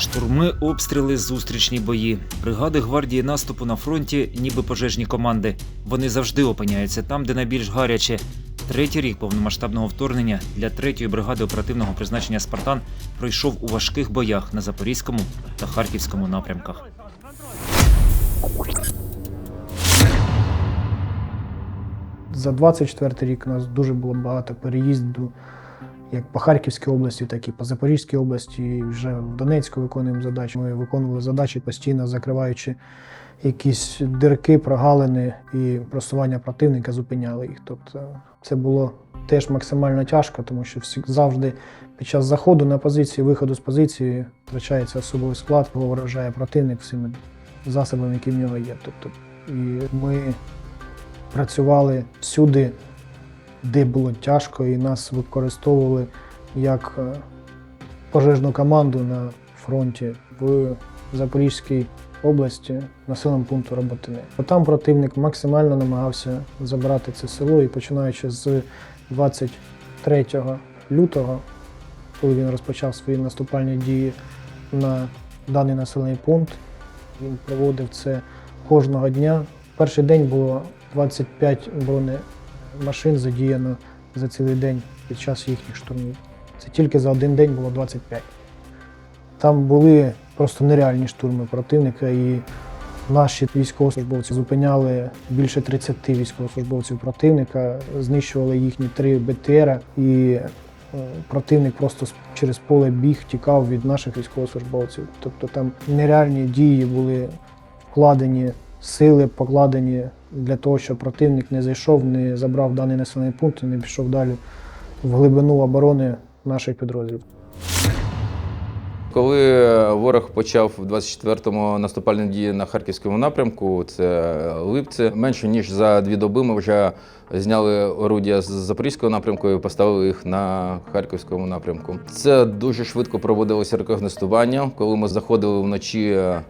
Штурми, обстріли, зустрічні бої. Бригади гвардії наступу на фронті, ніби пожежні команди. Вони завжди опиняються там, де найбільш гаряче. Третій рік повномасштабного вторгнення для третьої бригади оперативного призначення Спартан пройшов у важких боях на Запорізькому та Харківському напрямках. За 24 рік у нас дуже було багато переїзду як по Харківській області, так і по Запорізькій області. Вже в Донецьку виконуємо задачі. Ми виконували задачі постійно закриваючи якісь дирки, прогалини і просування противника, зупиняли їх. Тобто це було теж максимально тяжко, тому що завжди під час заходу на позиції, виходу з позиції втрачається особовий склад, вражає противник всіми засобами, які в нього є. Тобто, і ми працювали всюди, де було тяжко, і нас використовували як е, пожежну команду на фронті в Запорізькій області, населеному пункту Роботине. Там противник максимально намагався забрати це село і починаючи з 23 лютого, коли він розпочав свої наступальні дії на даний населений пункт, він проводив це кожного дня. Перший день було 25 бронемашин задіяно за цілий день під час їхніх штурмів. Це тільки за один день було 25. Там були просто нереальні штурми противника, і наші військовослужбовці зупиняли більше 30 військовослужбовців противника, знищували їхні три БТР, і е, противник просто через поле біг, тікав від наших військовослужбовців. Тобто там нереальні дії були вкладені, сили покладені для того, щоб противник не зайшов, не забрав даний населений пункт і не пішов далі в глибину оборони наших підрозділів. Коли ворог почав в 24-му наступальні дії на харківському напрямку, це Липці, менше ніж за дві доби ми вже зняли орудія з запорізького напрямку і поставили їх на харківському напрямку. Це дуже швидко проводилося рекогностування, коли ми заходили вночі е,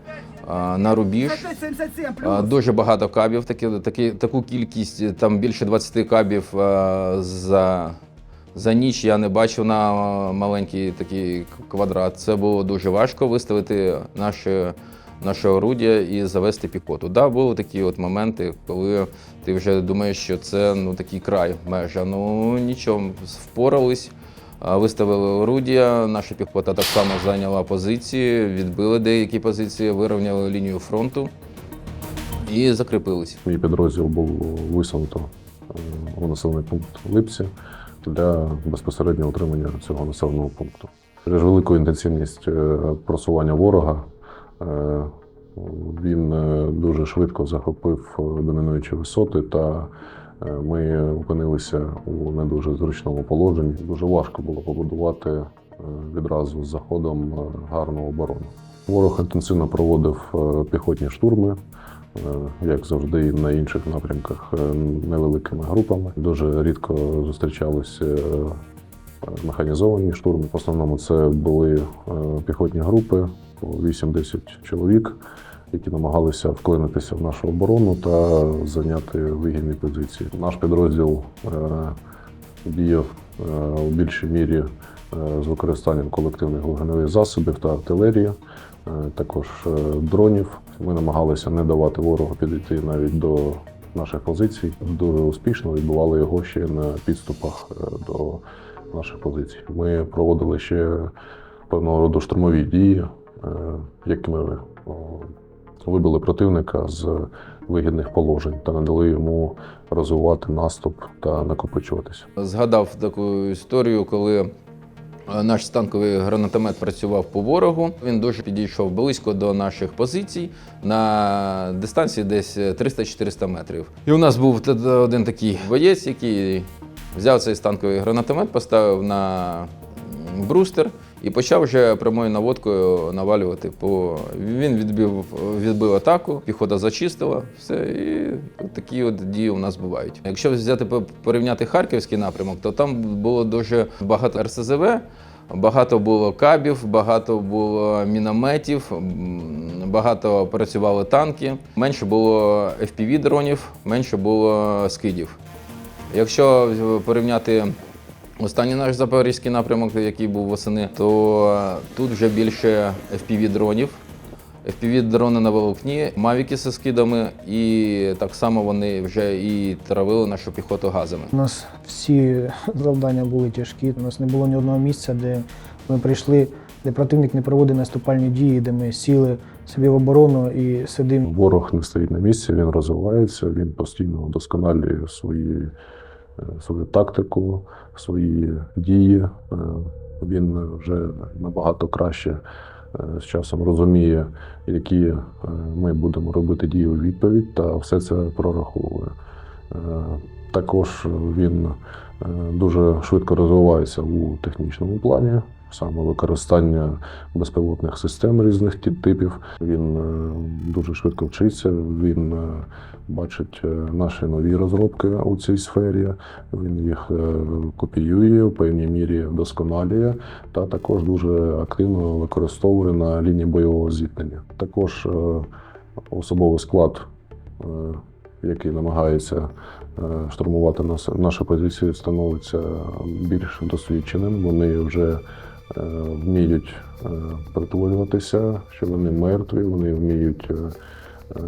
на рубіж. Дуже багато кабів, такі, такі, таку кількість, там більше 20 кабів за, за ніч я не бачив на маленький такий квадрат. Це було дуже важко виставити наше, наше орудя і завести піхоту. Да, були такі от моменти, коли ти вже думаєш, що це ну, такий край межа. Ну нічого, впорались. Виставили орудія, наша піхота так само зайняла позиції, відбили деякі позиції, вирівняли лінію фронту і закріпились. Мій підрозділ був висунуто е, у населений пункт Липці для безпосереднього утримання цього населеного пункту. Через велику інтенсивність е, просування ворога е, він дуже швидко захопив домінуючі висоти, та ми опинилися у не дуже зручному положенні. Дуже важко було побудувати е, відразу з заходом е, гарну оборону. Ворог інтенсивно проводив е, піхотні штурми, е, як завжди, і на інших напрямках е, невеликими групами. Дуже рідко зустрічалися е, механізовані штурми. В основному це були е, піхотні групи по 8-10 чоловік, які намагалися вклинитися в нашу оборону та зайняти вигідні позиції. Наш підрозділ е, діяв е, у більшій мірі е, з використанням колективних вогневих засобів та артилерії, також дронів. Ми намагалися не давати ворогу підійти навіть до наших позицій. Дуже успішно відбували його ще на підступах до наших позицій. Ми проводили ще певного роду штурмові дії, якими вибили противника з вигідних положень та надали йому розвивати наступ та накопичуватися. Згадав таку історію, коли е, наш станковий гранатомет працював по ворогу. Він дуже підійшов близько до наших позицій на дистанції десь 300-400 метрів. І у нас був один такий боєць, який взяв цей станковий гранатомет, поставив на брустер і почав вже прямою наводкою навалювати по. Він відбив, відбив атаку, піхота зачистила, все, і такі от дії у нас бувають. Якщо взяти по- порівняти харківський напрямок, то там було дуже багато РСЗВ. Багато було кабів, багато було мінометів, багато працювали танки, менше було FPV-дронів, менше було скидів. Якщо порівняти Останній наш запорізький напрямок, який був восени, то е, тут вже більше FPV-дронів. FPV-дрони на волокні, мавіки зі скидами, і так само вони вже і травили нашу піхоту газами. У нас всі завдання були тяжкі. У нас не було ні одного місця, де ми прийшли, де противник не проводить наступальні дії, де ми сіли собі в оборону і сидимо. Ворог не стоїть на місці, він розвивається, він постійно вдосконалює свої, свою тактику, свої дії. Е, Він вже набагато краще е, з часом розуміє, які е, ми будемо робити дії у відповідь, та все це прораховує. Е, Також він е, дуже швидко розвивається у технічному плані, саме використання безпілотних систем різних типів. Він е, дуже швидко вчиться. Він е, бачить е, наші нові розробки у цій сфері. Він їх е, копіює в певній мірі вдосконалює та також дуже активно використовує на лінії бойового зіткнення. Також е, особовий склад, е, який намагається е, штурмувати нас, наші позиції, становиться більш досвідченим. Вони вже е, вміють е, притворюватися, що вони мертві, вони вміють е, е,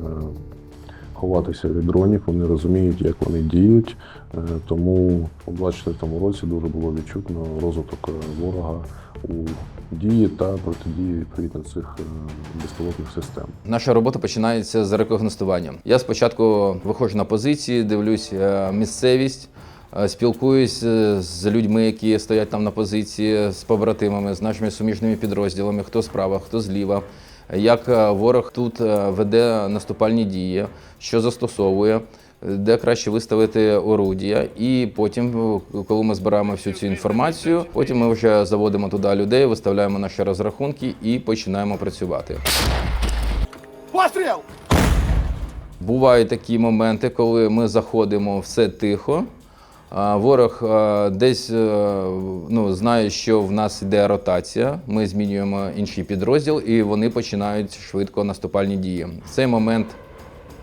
ховатися від дронів, вони розуміють, як вони діють. Е, Тому у 24-му році дуже було відчутно розвиток е, ворога у дії та протидії відповідно цих е, безпілотних систем. Наша робота починається з рекогностування. Я спочатку виходжу на позиції, дивлюсь е, місцевість, е, спілкуюсь з людьми, які стоять там на позиції, з побратимами, з нашими суміжними підрозділами, хто справа, хто зліва. Як ворог тут веде наступальні дії, що застосовує, де краще виставити орудія. І потім, е, коли ми збираємо всю цю інформацію, потім ми вже заводимо туди людей, виставляємо наші розрахунки і починаємо працювати. Пострел! Бувають такі моменти, коли ми заходимо, все тихо. Ворог десь е, ну, знає, що в нас йде ротація. Ми змінюємо інший підрозділ, і вони починають швидко наступальні дії. В цей момент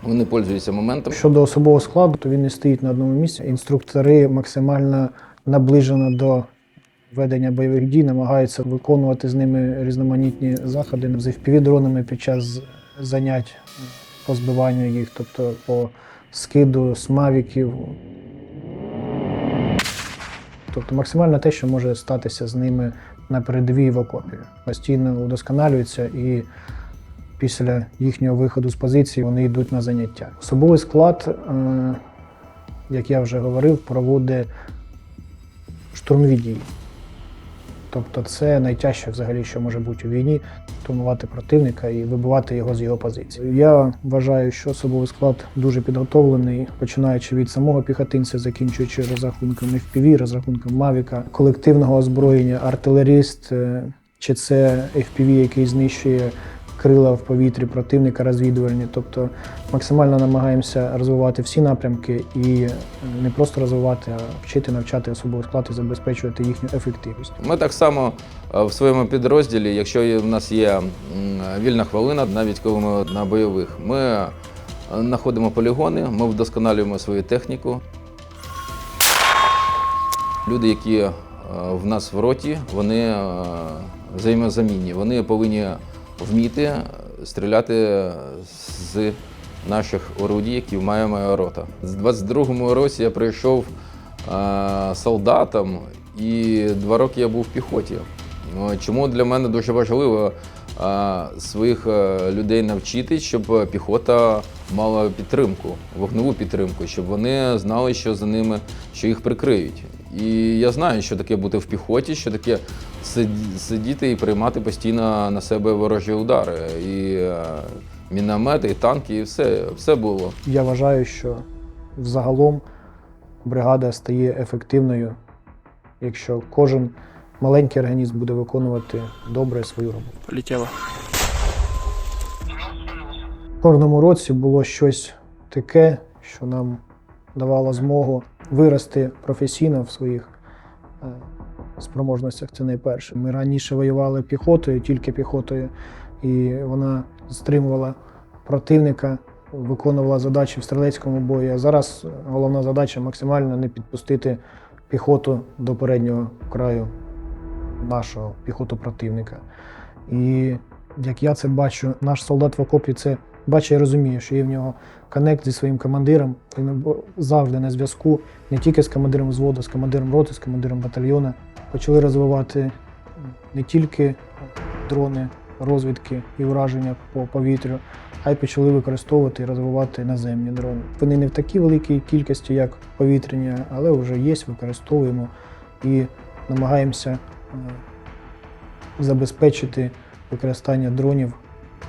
вони пользуються моментом. Щодо особового складу, то він не стоїть на одному місці. Інструктори максимально наближено до ведення бойових дій, намагаються виконувати з ними різноманітні заходи з FPV-дронами під час занять по збиванню їх, тобто по скиду смавіків. Тобто максимально те, що може статися з ними на передовій в окопі. Постійно удосконалюються і після їхнього виходу з позиції вони йдуть на заняття. Особовий склад, е, як я вже говорив, проводить штурмові дії. Тобто це найтяжче взагалі, що може бути у війні штурмувати противника і вибивати його з його позиції. Я вважаю, що особовий склад дуже підготовлений, починаючи від самого піхотинця, закінчуючи розрахунками FPV, розрахунком Мавіка, колективного озброєння, артилеріст, е, чи це FPV, який знищує крила в повітрі противника розвідувальні. Тобто максимально намагаємося розвивати всі напрямки і не просто розвивати, а вчити навчати особовий склад і забезпечувати їхню ефективність. Ми так само е, в своєму підрозділі, якщо в нас є вільна хвилина, навіть коли ми на бойових, ми е, знаходимо полігони, ми вдосконалюємо свою техніку. Люди, які е, в нас в роті, вони взаємозамінні. Вони повинні вміти стріляти з наших орудій, які має моя рота. З 22-му році я прийшов е, солдатом, і два роки я був в піхоті. Ну, Чому для мене дуже важливо е, своїх е, людей навчити, щоб піхота мала підтримку, вогневу підтримку, щоб вони знали, що за ними, що їх прикриють. І я знаю, що таке бути в піхоті, що таке сидіти і приймати постійно на себе ворожі удари. І е, міномети, і танки, і все, все було. Я вважаю, що взагалом бригада стає ефективною, якщо кожен маленький організм буде виконувати добре свою роботу. Полетело. В кожному році було щось таке, що нам давало змогу вирости професійно в своїх е, спроможностях. Це найперше. Ми раніше воювали піхотою, тільки піхотою, і вона стримувала противника, виконувала задачі в стрілецькому бою. А зараз головна задача максимально не підпустити піхоту до переднього краю нашого піхоту противника. І як я це бачу, наш солдат в окопі це бачить і розуміє, що є в нього коннект зі своїм командиром. Він завжди на зв'язку не тільки з командиром взводу, з командиром роти, з командиром батальйону. Почали розвивати не тільки дрони розвідки і враження по повітрю, а й почали використовувати і розвивати наземні дрони. Вони не в такій великій кількості, як повітряні, але вже є, використовуємо і намагаємося е, забезпечити використання дронів,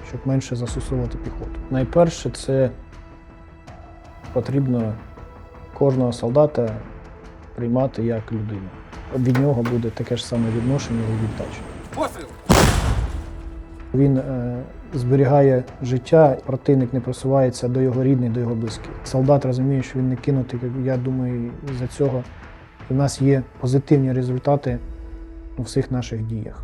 щоб менше застосовувати піхоту. Найперше, це потрібно кожного солдата приймати як людину. Від нього буде таке ж саме відношення і віддача. Він е, зберігає життя, противник не просувається до його рідних, до його близьких. Солдат розуміє, що він не кинутий. Я думаю, за цього в нас є позитивні результати у всіх наших діях.